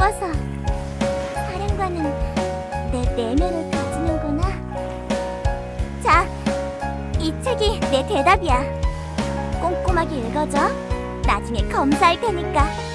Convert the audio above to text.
예뻐서 사랑과는 내 내면을 다지는구나. 자, 이 책이 내 대답이야. 꼼꼼하게 읽어줘. 나중에 검사할 테니까.